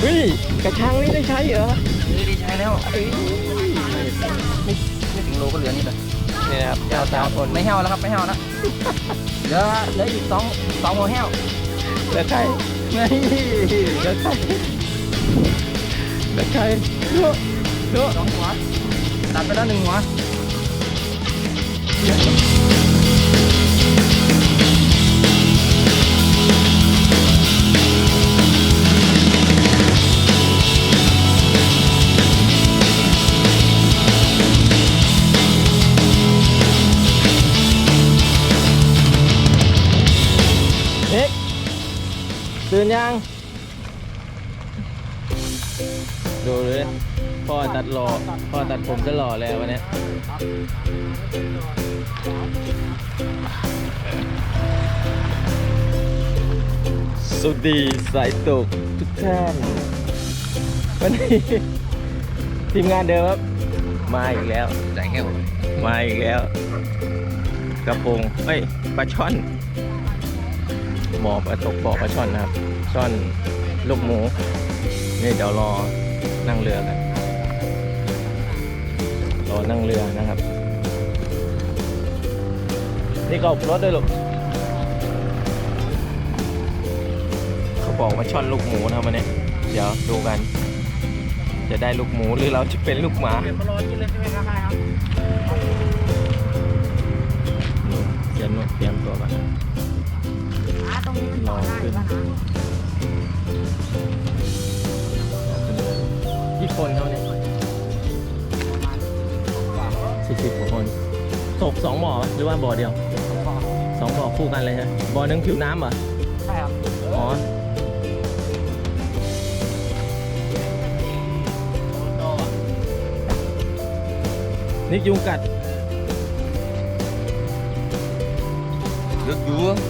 เฮ้ยกระชังนี่ได้ใช้เหรอนี่ดีใช้แล้วเอ้ยไม่ไม่ถึงโลก็เหลือนี่เลยนี่นะครับเจ้าสามคนไม่แห้วแล้วครับไม่แห้วแล้วเหลือเหลืออีกสองสองหัวแห้วเหลือใครไม่เหลือใครเหลือใครดูดูสองหัวตัดไปแล้วหนึ่งหัว ตื่นยัง ดูเลยพ่อตัดหล่อพ่อตัดผมจะหล่อแล้ววันเนี้ยสวัสดีสายตกทุกท่านวันนี้ทีมงานเดิมครับ มาอีกแล้วใส่แห้วมาอีกแล้ว กระพงเอ้ยปลาช่อน หมอปลาตกบ่อปลาช่อนนะครับ ช่อนลูกหมู นี่เดี๋ยวรอนั่งเรือกัน รอนั่งเรือนะครับ นี่ก็รถด้วยลูกเขาบอกว่าช่อนลูกหมูนะครับวันนี้ เดี๋ยวดูกัน จะได้ลูกหมูหรือเราจะเป็นลูกหมา เดี๋ยวมารอกินเลยใช่ไหมครับ ได้ป่ะนะกี่คนเขาเนี่ยสี่สิบกว่าคนตกสองบ่อหรือว่าบ่อเดียวสองบ่อคู่กันเลยฮะบ่อหนึงผิวน้ำเหรอใช่ครับอ๋อนี่ยุงกัดลึกอยู่เด็ด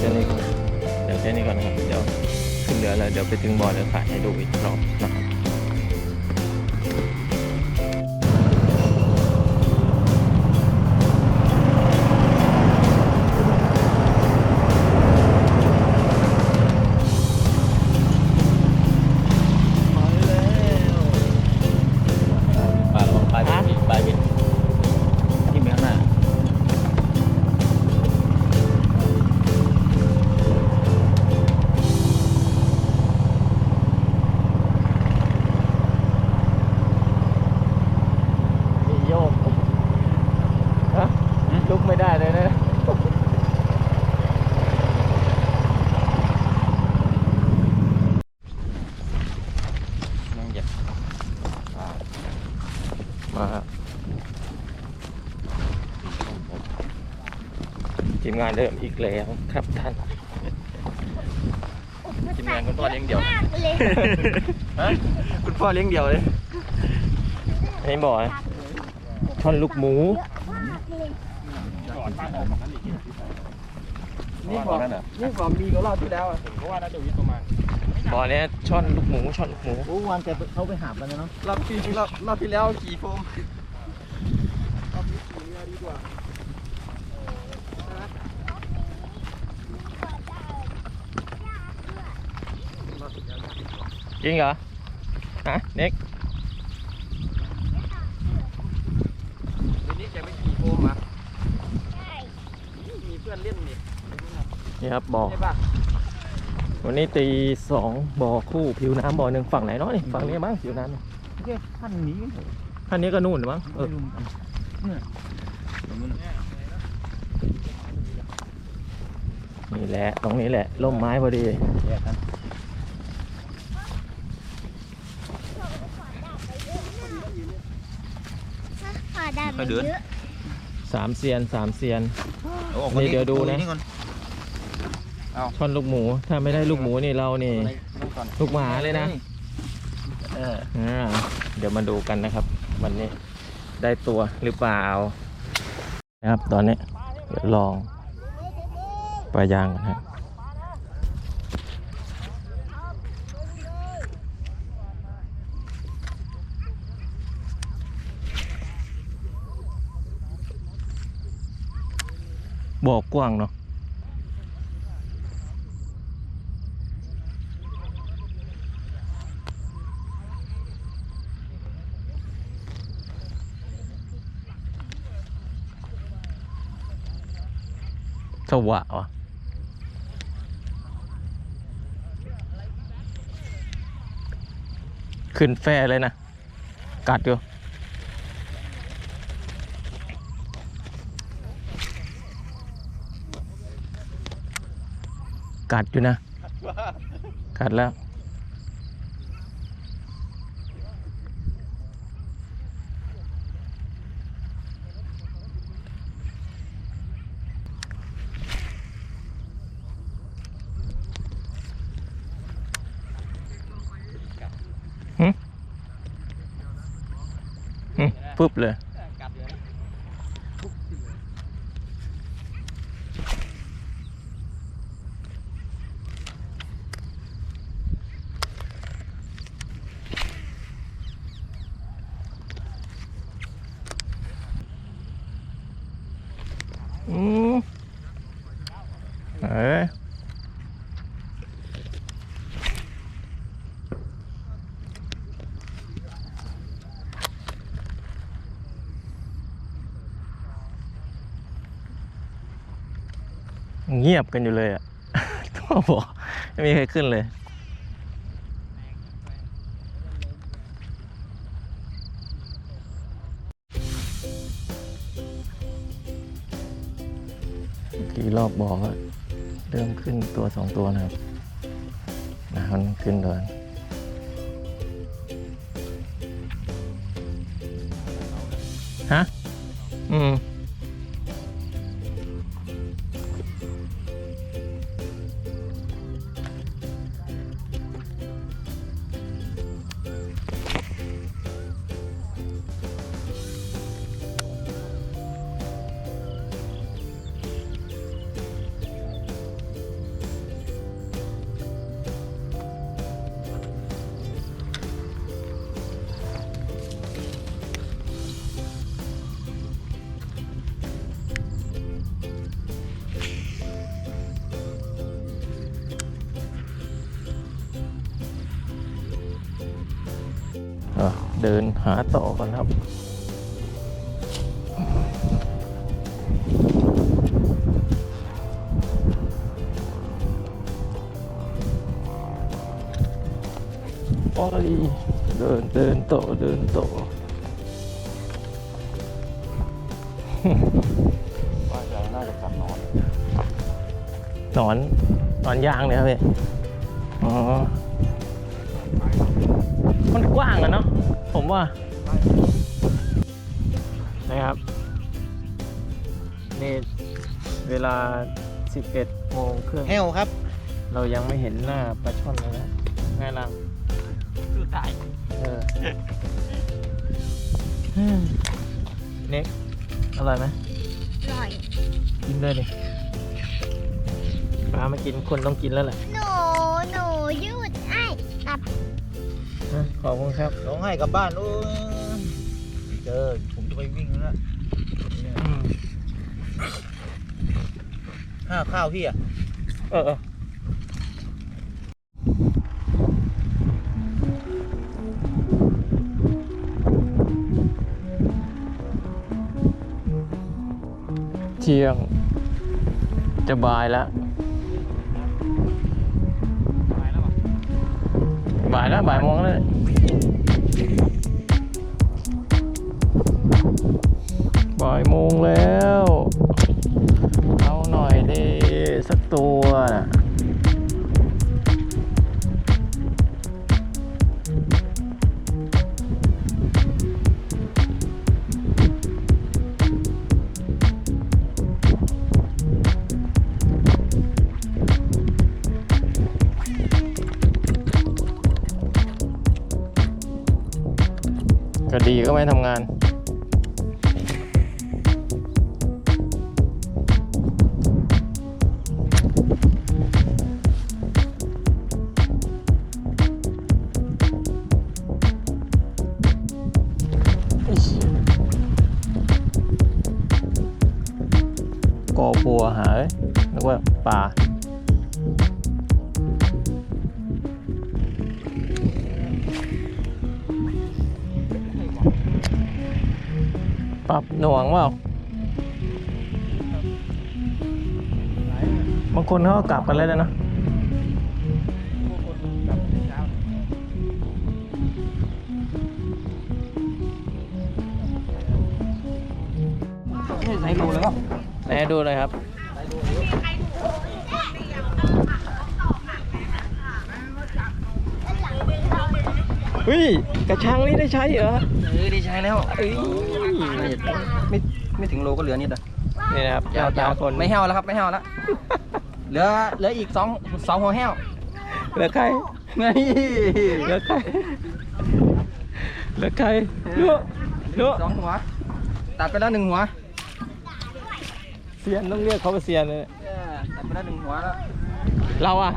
เดี๋ยวนี้ก่อนเดี๋ยวแค่นี้ก่อนนะครับ เดี๋ยวขึ้นเรือแล้วเดี๋ยวไปถึงบ่อเดี๋ยวถ่ายให้ดูอีกรอบนะ ลุกไม่ได้เลยนะยังเหยียบมาครับทีมงานเดิมอีกแล้วครับท่านทีมงานคุณพ่อเลี้ยงเดี่ยวมากเลยฮะคุณพ่อเลี้ยงเดี่ยวเลยอันนี้บอกนะช่อนลูกหมู นี่บอกนี่บอกมีกับรอบที่แล้วอะบ่อเนี้ยช่อนลูกหมูช่อนลูกหมูโอ้วันแกเขาไปหาบกันเนาะรอบที่รอบรอบที่แล้วขี่โฟมจริงเหรอฮะเน็ก วันนี้แกไปขี่โฟมมามีเพื่อนเล่นนี่ นี่ครับบ่อใช่ป่ะวันนี้ตีสองบ่อคู่ผิวน้ำบ่อหนึ่งฝั่งไหนเนาะนี่ฝั่งนี้มั้งผิวน้ำนี่โอเคท่านนี้ท่านนี้ก็นู่นมั้งเออนี่แหละตรงนี้แหละร่มไม้พอดีขอดำมันเยอะสามเซียนสามเซียนนี่เดี๋ยวดูนะ ช่อนลูกหมู ถ้าไม่ได้ลูกหมูนี่เรานี่ลูกหมาเลยนะ เอออ่าเดี๋ยวมาดูกันนะครับ วันนี้ได้ตัวหรือเปล่า นะครับ ตอนนี้เดี๋ยวลองปลายางกันครับบอกกว้างเนาะ สวะวะขึ้นแฟเลยนะ กัดอยู่กัดอยู่นะ กัดแล้ว อืม ปุ๊บเลยนะ อืมเอ้ย เงียบกันอยู่เลยอะต้องบอกไม่มีใครขึ้นเลย กี่รอบบอกว่าเริ่มขึ้นตัวสองตัวนะครับนะมันขึ้นเดินฮะ อืม เดินหาต่อก่อนครับ โอ้ยเดินเดินโตอเดินโตอว่าจะน่าจะกลับนอน หนอนหนอนยางเลยครับพี่อ๋อ ว่านะครับ นี่เวลา 11โมงครึ่งเฮลครับ เรายังไม่เห็นหน้าปลาช่อนเลยนะไงลังคือตาย เออ เน็กอร่อยไหมอร่อย กินเลยดิปลาไม่กินคนต้องกินแล้วแหละ หนู หนูยืดไอ้กับอะ ขอบคุณครับน้องให้กลับบ้านโอ้ยเจอผมจะไปวิ่งแล้วเนี่ยห้าข้าวพี่อะ เออเออเที่ยง จะบ่ายแล้ว บ่ายแล้วบ่ายโมงแล้วบ่ายโมงแล้ว เอาหน่อยดิสักตัวนะ ก็ไม่ทำงาน กอบัวหาเอ้ยนึกว่าป่า ปรับหน่วงเปล่าบางคนเขาก็กลับกันแล้วนะนี่ใส่รูแล้วครับไหนดูเลยครับ เฮ้ย กระชังนี่ได้ใช้เหรอ เออดีใช้แล้วเอ้ยไม่ไม่ถึงโลก็เหลือนิดอะนี่นะครับยาวตยาวคนไม่แห้วแล้วครับไม่แห้วแล้วเหลือเหลืออีกสองสองหัวแห้วเหลือใครนี่เหลือใครเหลือใครเนื้อเนื้อสองหัวตัดไปแล้วหนึ่งหัวเซียนต้องเรียกเขาว่าเซียนเลยเออตัดไปแล้วหนึ่งหัวแล้วเราอะ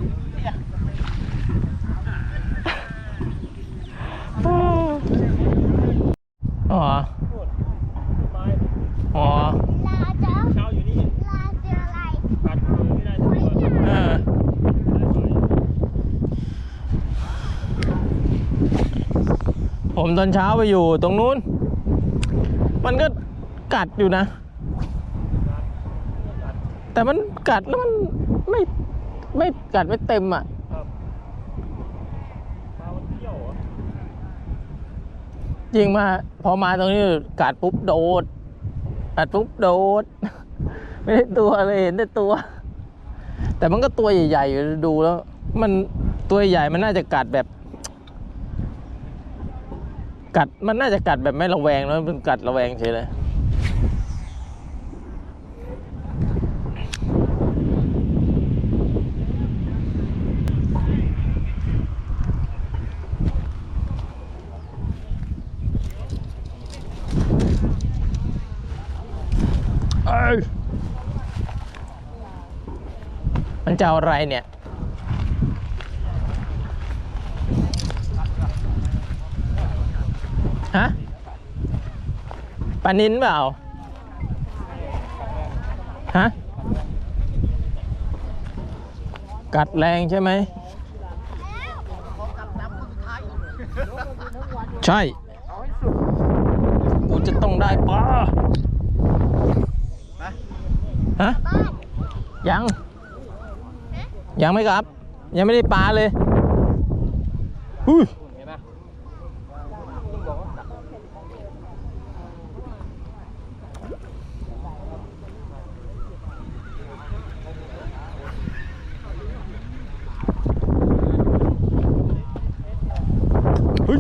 อ๋ออ๋อลาเจ้าลาเจออะไรเออผมตอนเช้าไปอยู่ตรงนู้น มันก็กัดอยู่นะ แต่มันกัดแล้วมันไม่ไม่กัดไม่เต็มอะ ยิงมา พอมาตรงนี้กัดปุ๊บโดดกัดปุ๊บโดด ไม่ได้ตัวเลยเห็นแต่ตัว แต่มันก็ตัวใหญ่ๆอยู่ดูแล้ว มันตัวใหญ่มันน่าจะกัดแบบ กัดมันน่าจะกัดแบบไม่ระแวงแล้วมันกัดระแวงเฉยเลย มันจะเอาอะไรเนี่ย ฮะปลานินเปล่า ฮะ กัดแรงใช่ไหม ใช่ กูจะต้องได้ปลา ฮะยัง ยังไม่กลับ ยังไม่ได้ปลาเลยอุ้ย เห็นไหม เฮ้ย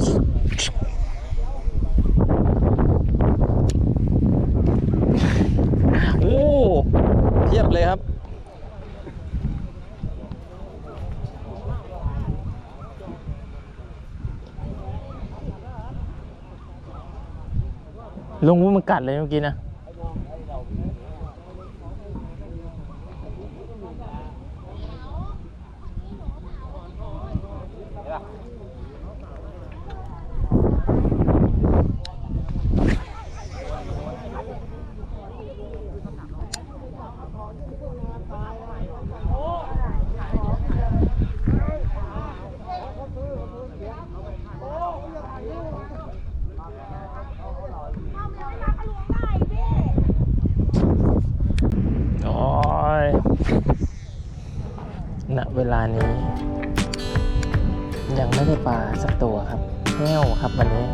โอ้เทียบเลยครับ ลุงว่ามันกัดเลยเมื่อกี้นะ โอ้ย ณ เวลานี้ ยังไม่ได้ปลาสักตัวครับแห้วครับวันนี้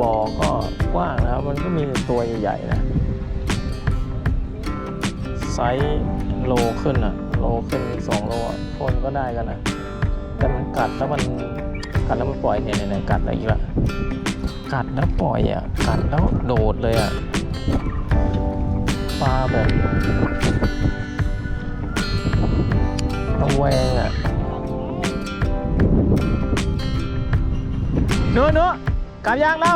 บ่อก็กว้างนะครับ มันก็มีตัวใหญ่ๆนะไซส์โลขึ้นอะโลขึ้นสองโลคนก็ได้กันนะแต่มันกัดแล้วมันกัดแล้วมันปล่อยเนี่ยไหนๆกัดอะไรอีกละกัดแล้วปล่อยอะกัดแล้วโดดเลยอะปลาแบบ แวงอะเนื้อเนื้อกลับยางเรา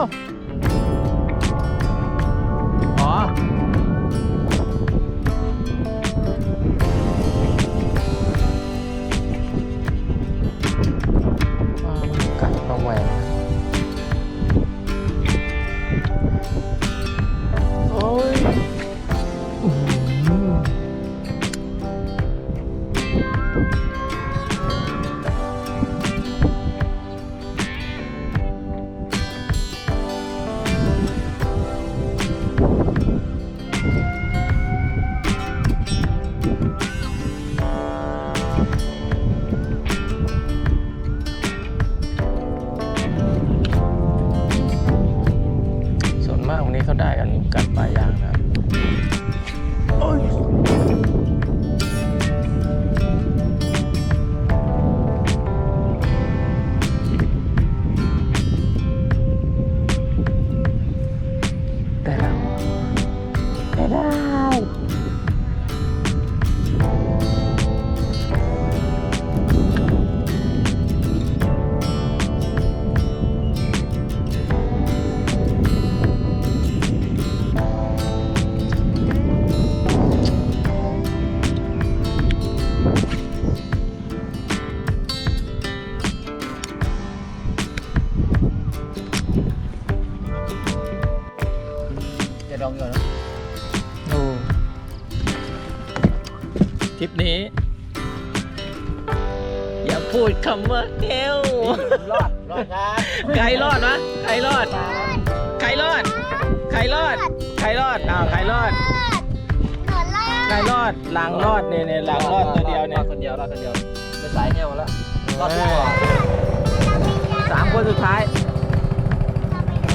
ทริปนี้ อย่าพูดคำว่าเฮลรอดรอดครับใครรอดวะใครรอด ใครรอด ใครรอด ใครรอดอ้าวใครรอด หนูรอดใครรอดหลังรอดเนี่ยเนี่ยหลังรอดตัวเดียวเนี่ย รอดคนเดียวรอดคนเดียวไปสายเหี่ยวแล้วรอดตัวสามคนสุดท้ายไปอยู่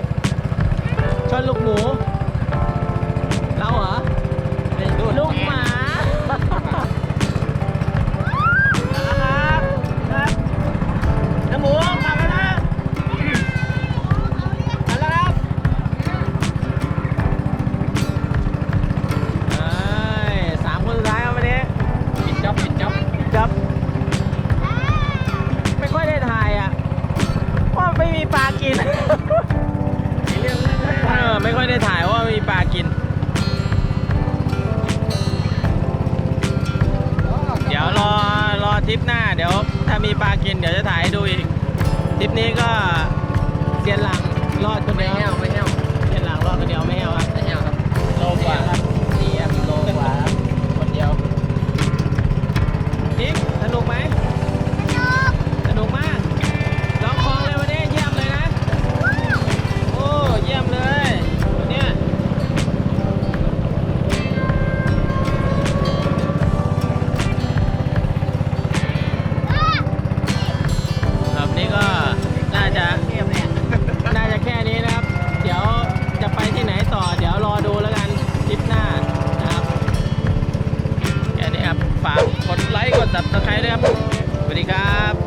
รอทริปหน้าเดี๋ยวถ้ามีปลากินเดี๋ยวจะถ่ายให้ดูอีกทริปนี้ก็เสียนหลังรอดคนไม่เดียวแห้วไม่แห้ว ค์กด subscribe ด้วยครับ สวัสดีครับ